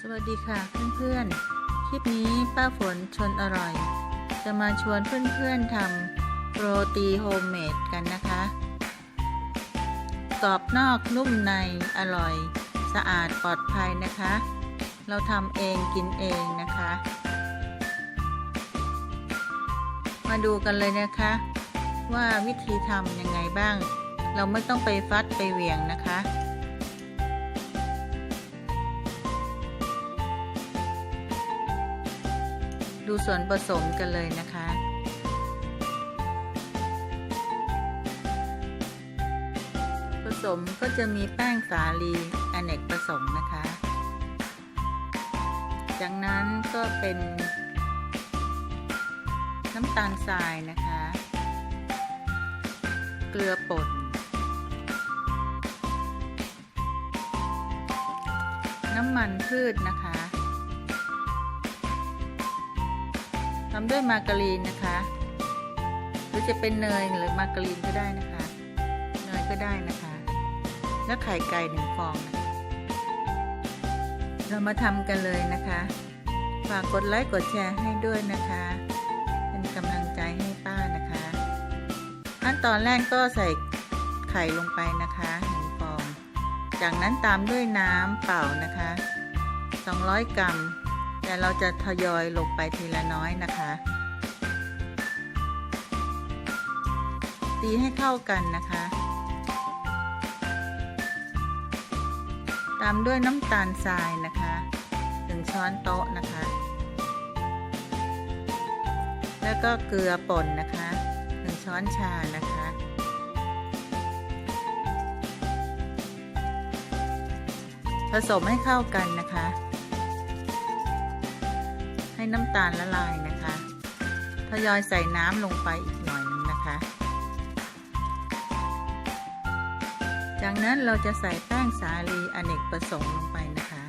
สวัสดีค่ะเพื่อนๆ คลิปนี้ป้าฝนชวนอร่อย จะมาชวนเพื่อนๆทำโรตีโฮมเมดกันนะคะกรอบนอกนุ่มในอร่อย สะอาดปลอดภัยนะคะ เราทำเองกินเองนะคะ มาดูกันเลยนะคะ ว่าวิธีทำยังไงบ้าง เราไม่ต้องไปฟัดไปเหวี่ยงนะคะ ดูส่วนผสมกันเลยนะคะ ผสมก็จะมีแป้งสาลีอเนกประสงค์นะคะ จากนั้นก็เป็นน้ำตาลทรายนะคะ เกลือป่น น้ำมันพืชนะคะ ทำด้วยมาการีนนะคะ หรือจะเป็นเนยหรือมาการีนก็ได้นะคะ เนยก็ได้นะคะ แล้วไข่ไก่หนึ่งฟองนะะเรามาทำกันเลยนะคะ ฝากกดไลค์กดแชร์ให้ด้วยนะคะ เป็นกำลังใจให้ป้านะคะขั้นตอนแรกก็ใส่ไข่ลงไปนะคะหนึ่งฟอง จากนั้นตามด้วยน้ำเปล่านะคะ 200 กรัม แต่เราจะทยอยลงไปทีละน้อยนะคะ ตีให้เข้ากันนะคะ ตามด้วยน้ำตาลทรายนะคะหนึ่งช้อนโต๊ะนะคะ แล้วก็เกลือป่นนะคะหนึ่งช้อนชานะคะผสมให้เข้ากันนะคะ ให้น้ำตาลละลายนะคะทยอยใส่น้ำลงไปอีกหน่อยนึงนะคะ จากนั้นเราจะใส่แป้งสาลีอเนกประสงค์ลงไปนะคะ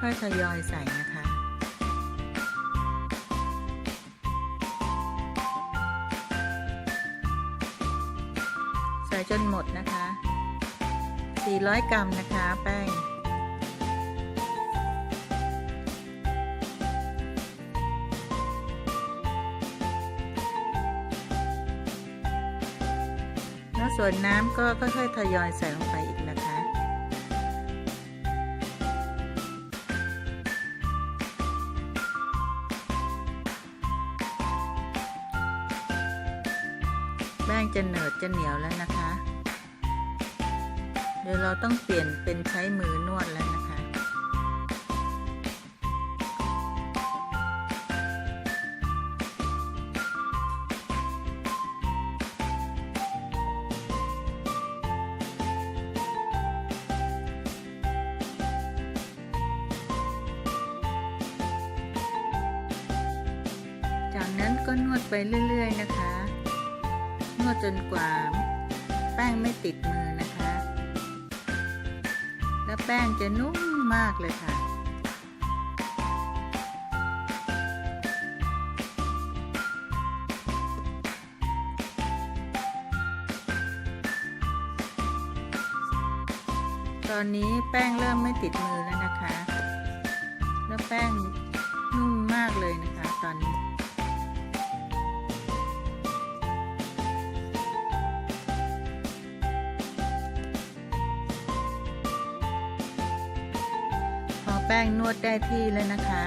ค่อยๆทยอยใส่นะคะใส่จนหมดนะคะ 400 กรัมนะคะ แป้ง ส่วนน้ำก็ค่อยๆทยอยใส่ลงไปอีกนะคะแป้งจะเหนิดจะเหนียวแล้วนะคะ เดี๋ยวเราต้องเปลี่ยนเป็นใช้มือนวดแล้วนะคะ ก็นวดไปเรื่อย ๆ นะคะ นวดจนกว่าแป้งไม่ติดมือนะคะ และแป้งจะนุ่มมากเลยค่ะตอนนี้แป้งเริ่มไม่ติดมือแล้วนะคะ แล้วแป้ง แป้งนวดได้ที่แล้วนะคะ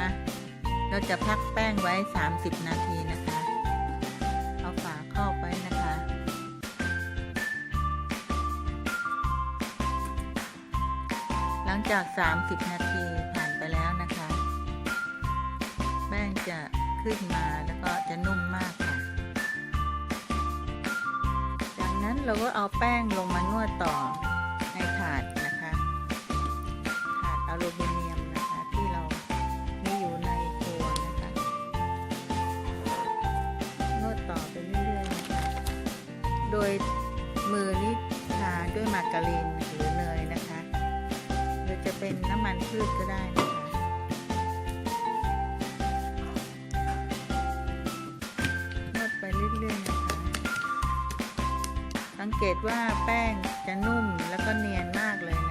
เราจะพักแป้งไว้ 30 นาทีนะคะ เอาฝาครอบไว้นะคะ หลังจาก 30 นาทีผ่านไปแล้วนะคะ แป้งจะขึ้นมาแล้วก็จะนุ่มมากค่ะ จากนั้นเราก็เอาแป้งลงมานวดต่อในถาดนะคะ ถาดอลูมิเนียม กาลีนหรือเนยนะคะ หรือจะเป็นน้ำมันพืชก็ได้นะคะนวดไปเรื่อยๆนะคะ สังเกตว่าแป้งจะนุ่มแล้วก็เนียนมากเลยนะ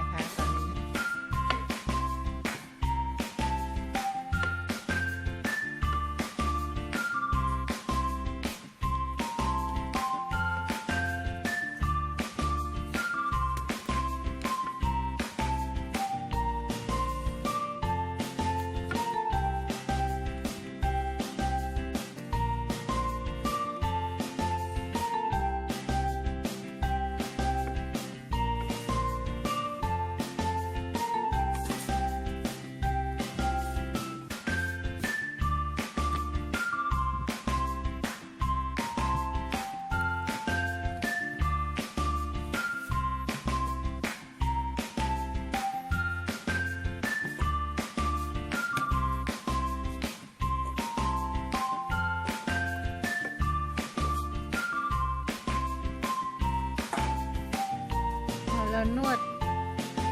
เรานวด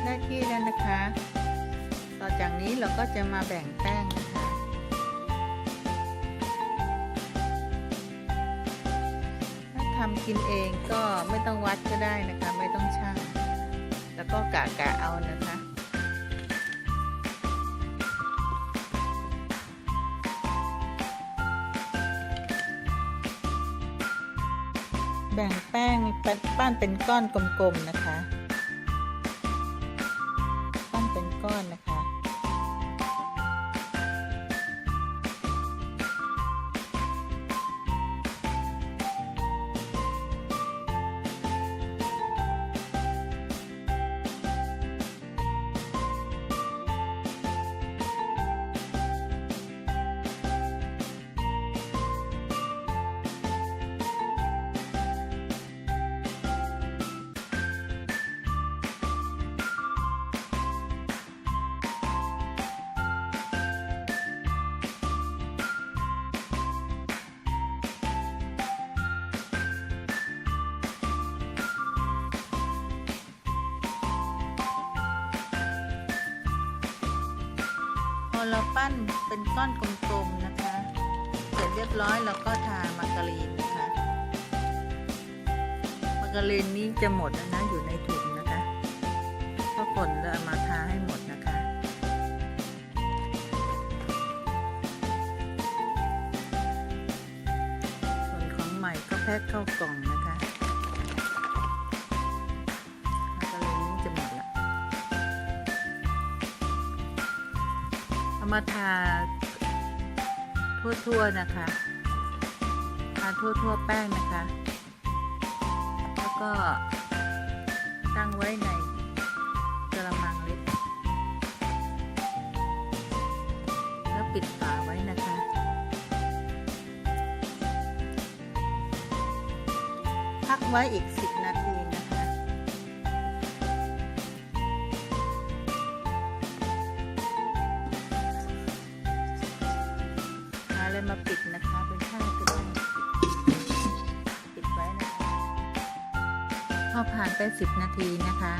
ได้ที่แล้วนะคะ ต่อจากนี้เราก็จะมาแบ่งแป้งนะคะ ถ้าทำกินเองก็ไม่ต้องวัดก็ได้นะคะ ไม่ต้องชั่ง แล้วก็กะกะเอานะคะแบ่งแป้งปั้นเป็นก้อนกลมๆนะคะ เราปั้นเป็นก้อนกลมๆนะคะ เสร็จเรียบร้อยเราก็ทามาการีนนะคะมาการีนนี้จะหมดนะ อยู่ในถุงนะคะก็ฝนเราเอามาทาให้หมดนะคะส่วนของใหม่ก็แพ็คเข้ากล่อง มาทาทั่วๆนะคะ ทาทั่วๆแป้งนะคะ แล้วก็ตั้งไว้ในกระมังเล็ก แล้วปิดฝาไว้นะคะพักไว้อีก 10านไป 10 นาทีนะคะ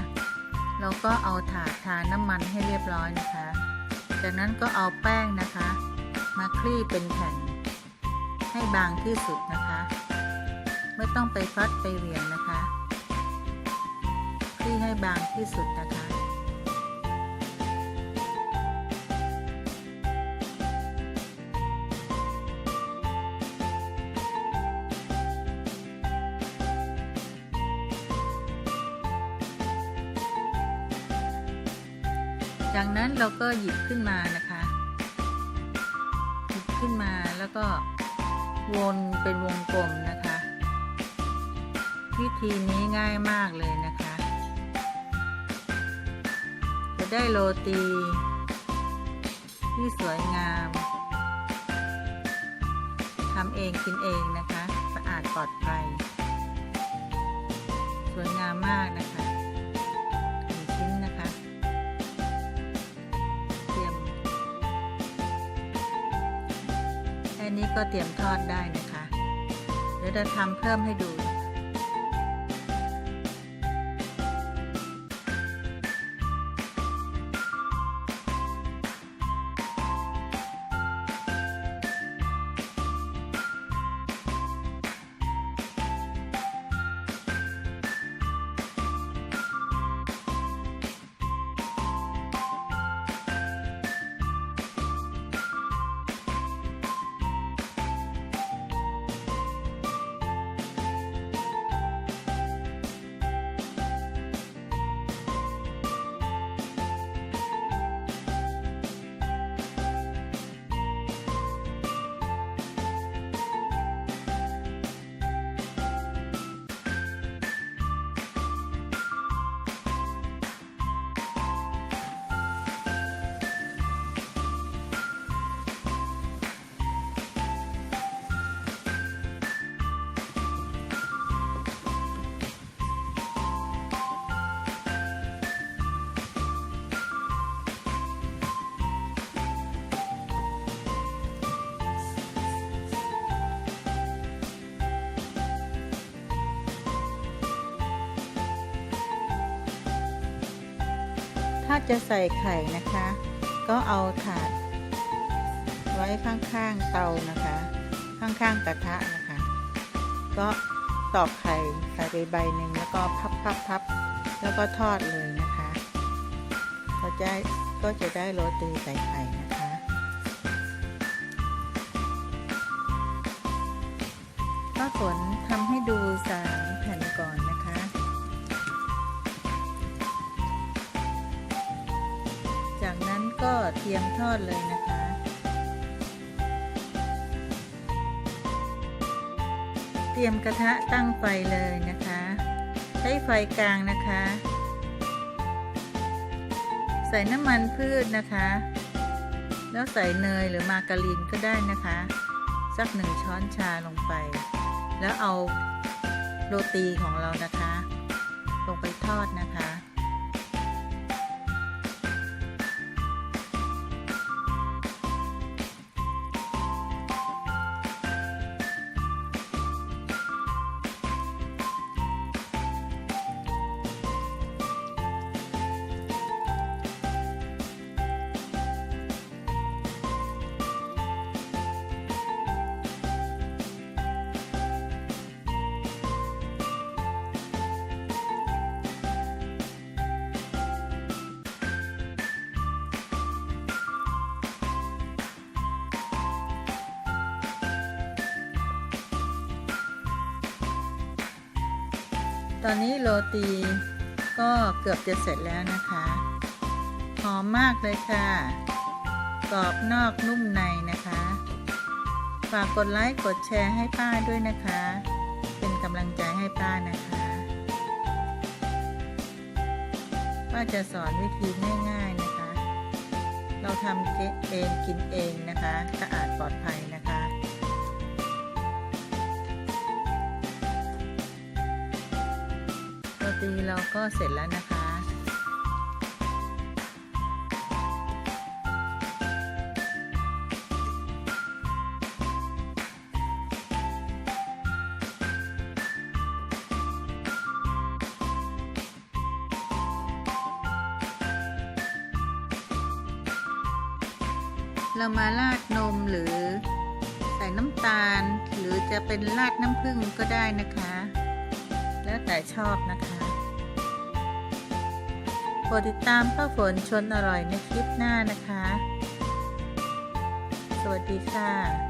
แล้วก็เอาถาดทาน้ำมันให้เรียบร้อยนะคะ จากนั้นก็เอาแป้งนะคะ มาคลี่เป็นแผ่น ให้บางที่สุดนะคะ ไม่ต้องไปฟัดไปเหวี่ยงนะคะ คลี่ให้บางที่สุดนะคะ จากนั้นเราก็หยิบขึ้นมานะคะ หยิบขึ้นมาแล้วก็วนเป็นวงกลมนะคะ วิธีนี้ง่ายมากเลยนะคะ จะได้โรตี ที่สวยงามทำเองกินเองนะคะ สะอาดปลอดภัย สวยงามมากนะคะ นี้ก็เตรียมทอดได้นะคะ เดี๋ยวจะทำเพิ่มให้ดู จะใส่ไข่นะคะ ก็เอาถาด ไว้ข้างๆเตานะคะ ข้างๆกระทะนะคะ ก็ตอกไข่ใส่ไปใบหนึ่งแล้วก็พับพับบแล้วก็ทอดเลยนะคะก็จะก็จะได้โรตีใส่ไข่นะคะ ก็ฝนทำให้ดูสา เตรียมทอดเลยนะคะเตรียมกระทะตั้งไฟเลยนะคะ ใช้ไฟกลางนะคะ ใส่น้ำมันพืชนะคะ แล้วใส่เนยหรือมาการีนก็ได้นะคะ สักหนึ่งช้อนชาลงไป แล้วเอาโรตีของเรานะคะ ลงไปทอดนะคะ ตอนนี้โรตีก็เกือบจะเสร็จแล้วนะคะ หอมมากเลยค่ะ กรอบนอกนุ่มในนะคะ ฝากกดไลค์กดแชร์ให้ป้าด้วยนะคะ เป็นกำลังใจให้ป้านะคะ ป้าจะสอนวิธีง่าย ๆนะคะ เราทำเองกินเองนะคะสะอาดปลอดภัยนะคะ เราก็เสร็จแล้วนะคะ เรามาราดนมหรือใส่น้ำตาล หรือจะเป็นราดน้ำผึ้งก็ได้นะคะ แล้วแต่ชอบ โปรดติดตามป้าฝนชวนอร่อยในคลิปหน้านะคะ สวัสดีค่ะ